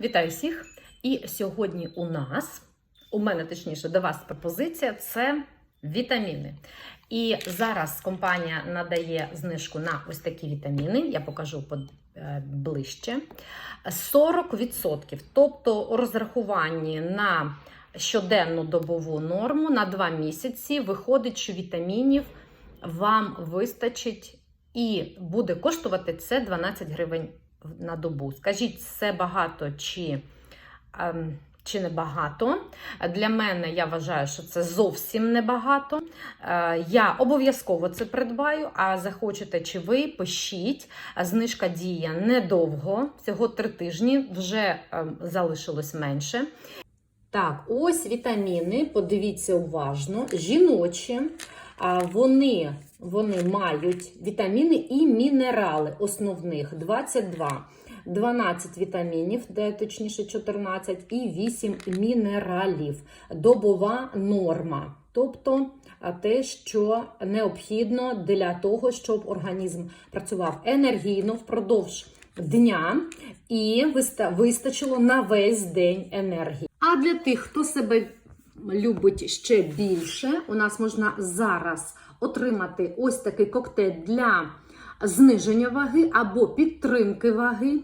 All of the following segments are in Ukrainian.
Вітаю всіх! І сьогодні у нас, у мене точніше, до вас пропозиція це вітаміни. І зараз компанія надає знижку на ось такі вітаміни. Я покажу е, ближче. 40%. Тобто у розрахуванні на щоденну добову норму на 2 місяці виходить, що вітамінів вам вистачить і буде коштувати це 12 гривень на добу. Скажіть, це багато чи, ем, чи не багато? Для мене я вважаю, що це зовсім небагато. Е, я обов'язково це придбаю, а захочете чи ви, пишіть. Знижка діє недовго, всього три тижні, вже ем, залишилось менше. Так, ось вітаміни, подивіться уважно, жіночі. Вони, вони мають вітаміни і мінерали основних 22. 12 вітамінів, де точніше 14, і 8 мінералів. Добова норма. Тобто те, що необхідно для того, щоб організм працював енергійно впродовж дня і вистачило на весь день енергії. А для тих, хто себе любить ще більше, у нас можна зараз отримати ось такий коктейль для зниження ваги або підтримки ваги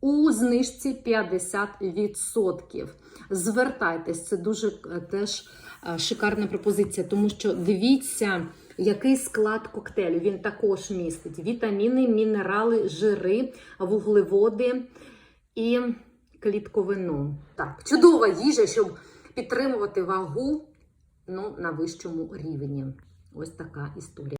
у знижці 50%. Звертайтесь, це дуже е, теж е, шикарна пропозиція, тому що дивіться, який склад коктейлю. Він також містить вітаміни, мінерали, жири, вуглеводи і клітковину. Так, чудова їжа, щоб підтримувати вагу ну, на вищому рівні. Ось така історія.